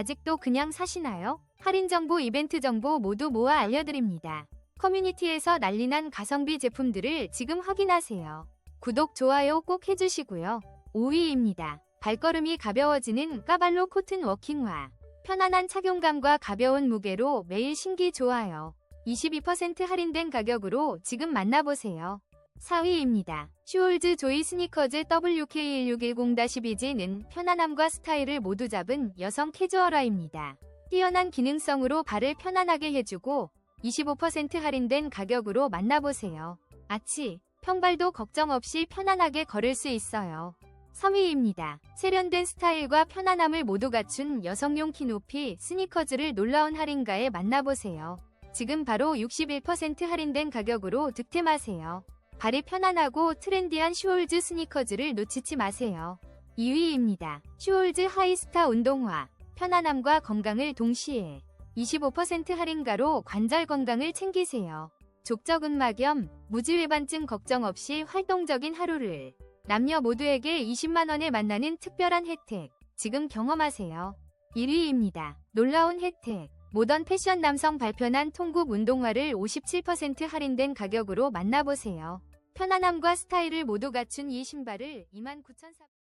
아직도 그냥 사시나요? 할인 정보, 이벤트 정보 모두 모아 알려드립니다. 커뮤니티에서 난리난 가성비 제품들을 지금 확인하세요. 구독, 좋아요 꼭 해주시고요. 5위입니다. 발걸음이 가벼워지는 까발로 코튼 워킹화. 편안한 착용감과 가벼운 무게로 매일 신기 좋아요. 22% 할인된 가격으로 지금 만나보세요. 4위입니다. 슈올즈 조이 스니커즈 WK1610-BG는 편안함과 스타일을 모두 잡은 여성 캐주얼화입니다. 뛰어난 기능성으로 발을 편안하게 해주고 25% 할인된 가격으로 만나보세요. 아치, 평발도 걱정 없이 편안하게 걸을 수 있어요. 3위입니다. 세련된 스타일과 편안함을 모두 갖춘 여성용 키높이 스니커즈를 놀라운 할인가에 만나보세요. 지금 바로 61% 할인된 가격으로 득템하세요. 발이 편안하고 트렌디한 슈올즈 스니커즈를 놓치지 마세요. 2위입니다. 슈올즈 하이스타 운동화. 편안함과 건강을 동시에 25% 할인가로 관절 건강을 챙기세요. 족저근막염, 무지외반증 걱정 없이 활동적인 하루를 남녀 모두에게 20만원에 만나는 특별한 혜택 지금 경험하세요. 1위입니다. 놀라운 혜택 모던 패션 남성 발편한 통굽 운동화를 57% 할인된 가격으로 만나보세요. 편안함과 스타일을 모두 갖춘 이 신발을 29,400